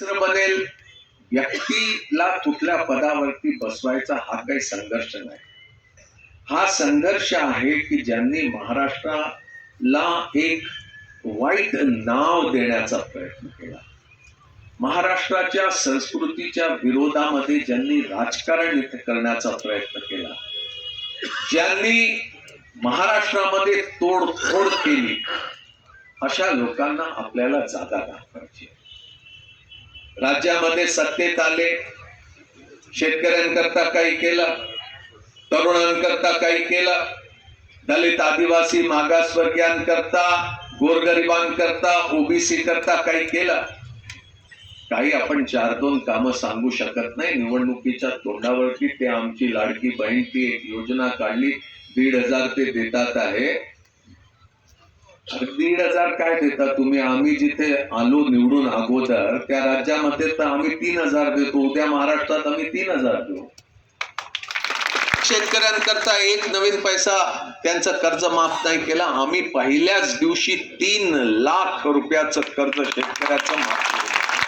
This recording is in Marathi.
दुसरं बनेल व्यक्तीला कुठल्या पदावरती बसवायचा हा काही संघर्ष नाही हा संघर्ष आहे की ज्यांनी महाराष्ट्राला एक वाईट नाव देण्याचा प्रयत्न केला महाराष्ट्राच्या संस्कृतीच्या विरोधामध्ये ज्यांनी राजकारण इथे करण्याचा प्रयत्न केला ज्यांनी महाराष्ट्रामध्ये तोडफोड केली अशा लोकांना आपल्याला जागा दाखवायची आहे. राज्यामध्ये सत्तेत आले. शेतकऱ्यांकरता काही केलं. तरुणांकरता काही केलं. दलित आदिवासी मागासवर्गीयांकरता गोरगरिबांकरता ओबीसी करता काही केलं. काही आपण चार दोन कामं सांगू शकत नाही. निवडणुकीच्या तोंडावरती ते आमची लाडकी बहीण ती एक योजना काढली. दीड हजार ते देतात आहे. दीड हजार काय देता तुम्ही? आम्ही जिथे आलो निवडून अगोदर त्या राज्यामध्ये तर आम्ही तीन हजार देतो. उद्या महाराष्ट्रात आम्ही तीन हजार देऊ. शेतकऱ्यांकरता एक नवीन पैसा त्यांचं कर्ज माफ नाही केला. आम्ही पहिल्याच दिवशी तीन लाख रुपयाचं कर्ज शेतकऱ्याचं माफ केलं.